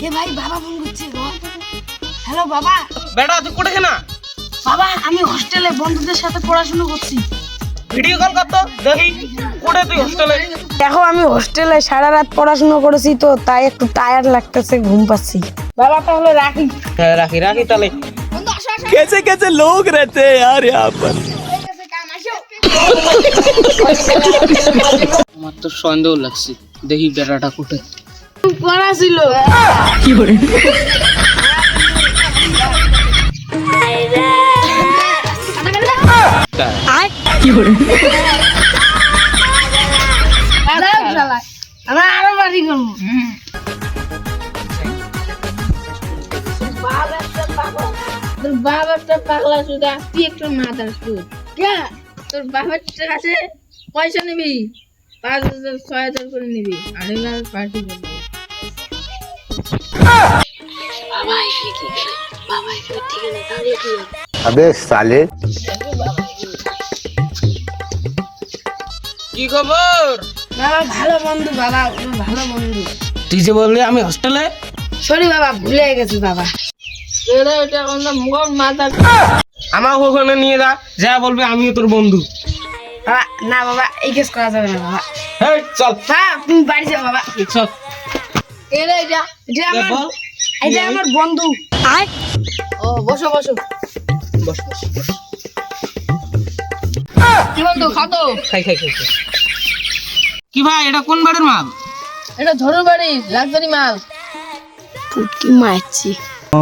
এ ভাই বাবা ফোন করছে হ্যালো বাবা বেটা তুই কোটে না বাবা আমি হোস্টেলে বন্ধুদের সাথে পড়াশোনা করছি ভিডিও কল করতো দেখি কোটে তুই হোস্টেলে দেখো আমি হোস্টেলে সারা রাত পড়াশোনা করেছি তো তাই একটু টায়ার্ড লাগতেছে ঘুম পাচ্ছি বাবা তাহলে রাখি হ্যাঁ রাখি রাখি তাহলে कैसे कैसे लोग रहते हैं यार यहाँ पर আমার তো সন্দেহ লাগছে দেখি বেটাটা কোটে পড়া ছিল আমরা আরও বাড়ি করব। তোর একটা পাগলা সুদা তুই একটা মাদার সুদ তোর বাবার কাছে পয়সা নিবি পাঁচ হাজার ছয় হাজার করে নিবি। আর এবার পার্টি করবি। আবে সালে। কি খবর? বাবা ভালো বন্ধু বাবা ভালো বন্ধু। তুই যে বললি আমি হোস্টেলে সরি বাবা ভুলে গেছি বাবা। আমার ওখানে নিয়ে যা যা বলবে আমিও তোর বন্ধু। না বাবা এই কেস করা যাবে না বাবা। চল। হ্যাঁ তুমি বাড়ি যাও বাবা। চল। এটা এটা এটা আমার বল। এটা আমার বন্ধু। ও বসো বসো। বসো বসো। কি বন্ধু খাতো খাই খাই খাই। কি ভাই এটা কোন বাড়ির মাল? এটা ধরুর বাড়ি লাক্সারি মাল। কি মারছি। ও